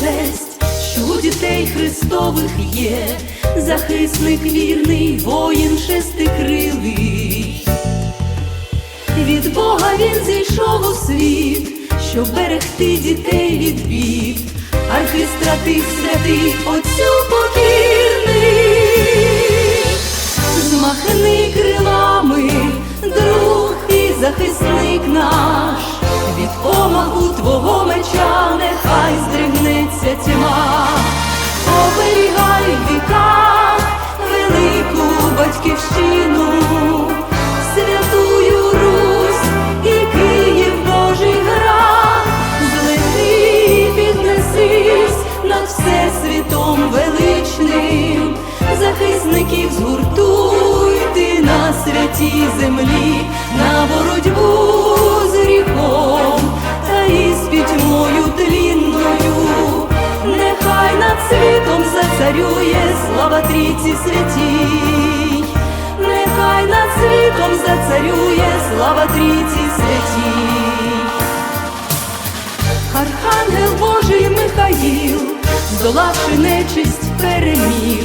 у дітей Христових є, захисник вірний, воїн шестикрилий. Від Бога він зійшов у світ, щоб берегти дітей від бід, архистратих святий отцю всесвітом величним, захисників згуртуй ти на святій землі, на боротьбу з гріхом та іспіть мою тлінною, нехай над світом зацарює слава трійці святій, нехай над світом зацарює здолавши нечисть, переміг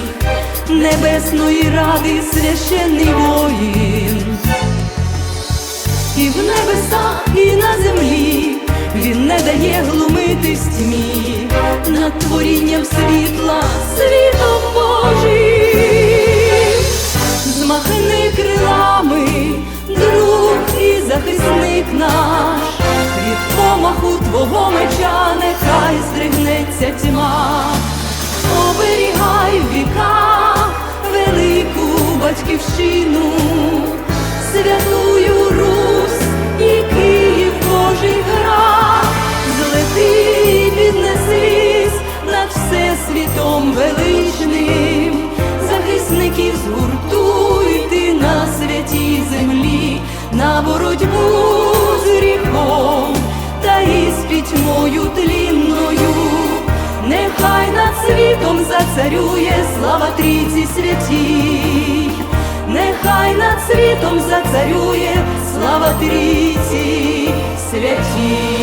небесної ради священний воїн. І в небесах, і на землі він не дає глумитись тьмі, над творінням світла, батьківщину, святую Русь і Київ Божий град, злети піднесись над всесвітом величним, захисників згуртуй ти на святій землі, на боротьбу з гріхом та іспіть мою тлінною. Нехай над світом зацарює слава трійці святій, над світом зацарює слава трійці святій.